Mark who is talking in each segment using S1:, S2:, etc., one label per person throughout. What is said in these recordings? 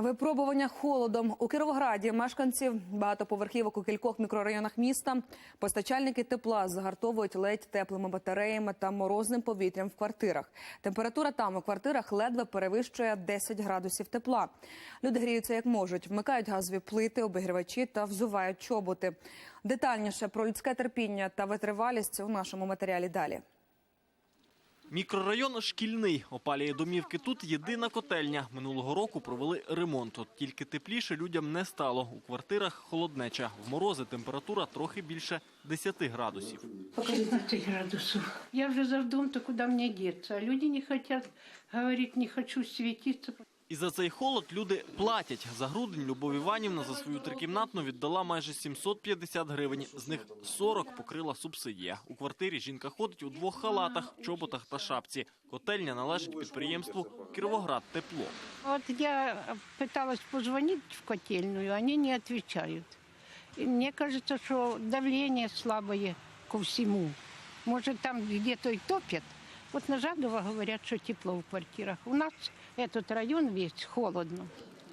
S1: Випробування холодом у Кіровограді мешканців багатоповерхівок у кількох мікрорайонах міста. Постачальники тепла загартовують ледь теплими батареями та морозним повітрям в квартирах. Температура там у квартирах ледве перевищує 10 градусів тепла. Люди гріються як можуть, вмикають газові плити, обігрівачі та взувають чоботи. Детальніше про людське терпіння та витривалість у нашому матеріалі далі.
S2: Мікрорайон шкільний опалює домівки. Тут єдина котельня. Минулого року провели ремонт. От тільки тепліше людям не стало. У квартирах холоднеча. В морози температура трохи більше 10 градусів.
S3: 16 градусів. Я вже за вдом-то куда мені діться. Люди не хочуть говорить, не хочу светиться.
S2: І за цей холод люди платять. За грудень Любов Іванівна за свою трикімнатну віддала майже 750 гривень. З них 40 покрила субсидія. У квартирі жінка ходить у двох халатах, чоботах та шапці. Котельня належить підприємству Кіровоград Тепло.
S3: Вот я пыталась позвонить в котельную, они не отвечают. И мне кажется, что давление слабое ко всему. Может, там где-то и топят. Вот на Жадово говорят, что тепло в квартирах. У нас этот район весь холодно.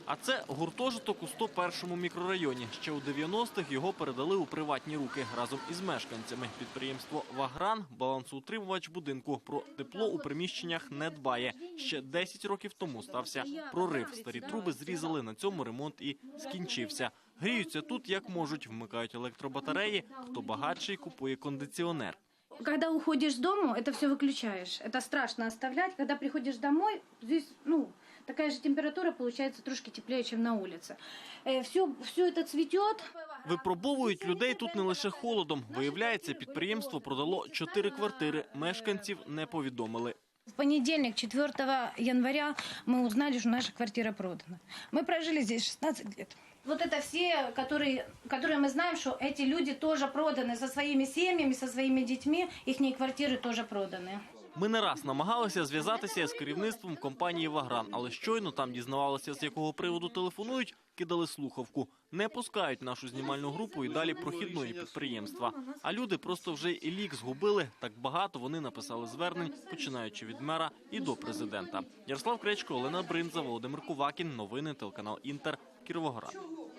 S2: А це гуртожиток у 101-му мікрорайоні. Ще у 90-х його передали у приватні руки разом із мешканцями. Підприємство Вагран, балансоутримувач будинку, про тепло у приміщеннях не дбає. Ще 10 років тому стався прорив. Старі труби зрізали. На цьому ремонт і скінчився. Гріються тут як можуть, вмикають електробатареї. Хто багатший, купує кондиціонер.
S4: Когда уходишь с дому, это все выключаешь. Это страшно оставлять. Когда приходишь домой, здесь, ну, такая же температура получается трошки теплее, чем на улице. все, все это цветет.
S2: Випробовують людей тут не лише холодом. Виявляється, підприємство продало чотири квартири. Мешканців не повідомили.
S4: В понедельник, 4 января, мы узнали, что наша квартира продана. Мы прожили здесь 16 лет. Вот это все, которые, которые мы знаем, что эти люди тоже проданы со своими семьями, со своими детьми, их квартиры тоже проданы.
S2: Ми не раз намагалися зв'язатися з керівництвом компанії Вагран, але щойно там дізнавалися, з якого приводу телефонують, кидали слухавку. Не пускають нашу знімальну групу і далі прохідної підприємства. А люди просто вже і лік згубили. Так багато вони написали звернень, починаючи від мера і до президента. Ярослав Кречко, Олена Бринза, Володимир Кувакін. Новини телеканал Інтер. Кіровоград.